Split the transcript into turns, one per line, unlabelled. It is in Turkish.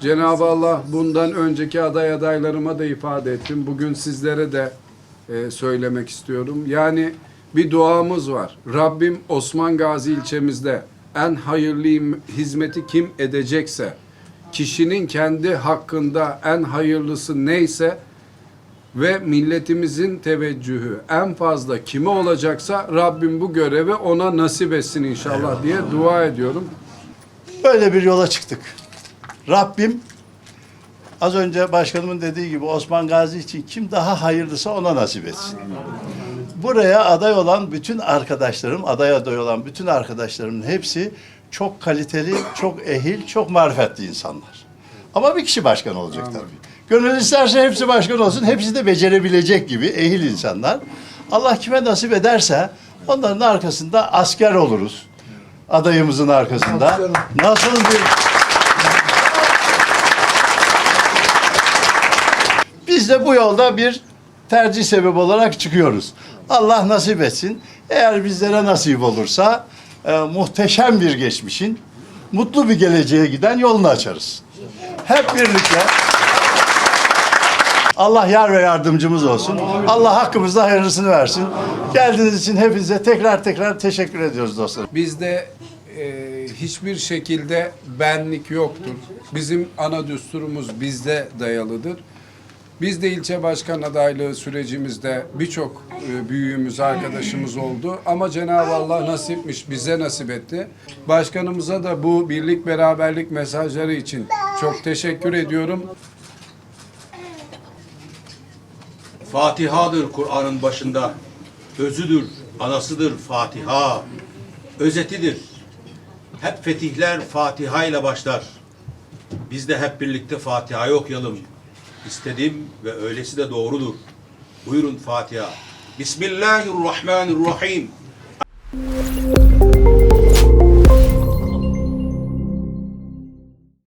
Cenab-ı Allah bundan önceki aday adaylarıma da ifade ettim. Bugün sizlere de e, söylemek istiyorum. Yani bir duamız var. Rabbim Osman Gazi ilçemizde en hayırlı hizmeti kim edecekse, kişinin kendi hakkında en hayırlısı neyse ve milletimizin teveccühü en fazla kime olacaksa Rabbim bu görevi ona nasip etsin inşallah diye dua ediyorum.
Böyle bir yola çıktık. Rabbim az önce başkanımın dediği gibi Osman Gazi için kim daha hayırlısı ona nasip etsin. Buraya aday olan bütün arkadaşlarım, aday aday olan bütün arkadaşlarımın hepsi çok kaliteli, çok ehil, çok marifetli insanlar. Ama bir kişi başkan olacak tabii. Gönül isterse hepsi başkan olsun, hepsi de becerebilecek gibi ehil insanlar. Allah kime nasip ederse onların arkasında asker oluruz. Adayımızın arkasında. Nasıl bir Biz de bu yolda bir tercih sebebi olarak çıkıyoruz. Allah nasip etsin. Eğer bizlere nasip olursa e, muhteşem bir geçmişin, mutlu bir geleceğe giden yolunu açarız. Hep birlikte Allah yar ve yardımcımız olsun. Allah hakkımızda hayırlısını versin. Geldiğiniz için hepinize tekrar tekrar teşekkür ediyoruz dostlar.
Bizde e, hiçbir şekilde benlik yoktur. Bizim ana düsturumuz bizde dayalıdır. Biz de ilçe başkan adaylığı sürecimizde birçok e, büyüğümüz, arkadaşımız oldu. Ama Cenab-ı Allah nasipmiş, bize nasip etti. Başkanımıza da bu birlik beraberlik mesajları için çok teşekkür ediyorum.
Fatiha'dır Kur'an'ın başında. Özüdür, anasıdır Fatiha. Özetidir. Hep fetihler Fatiha ile başlar. Biz de hep birlikte Fatiha'yı okuyalım. İstedim ve öylesi de doğrudur. Buyurun Fatiha. Bismillahirrahmanirrahim.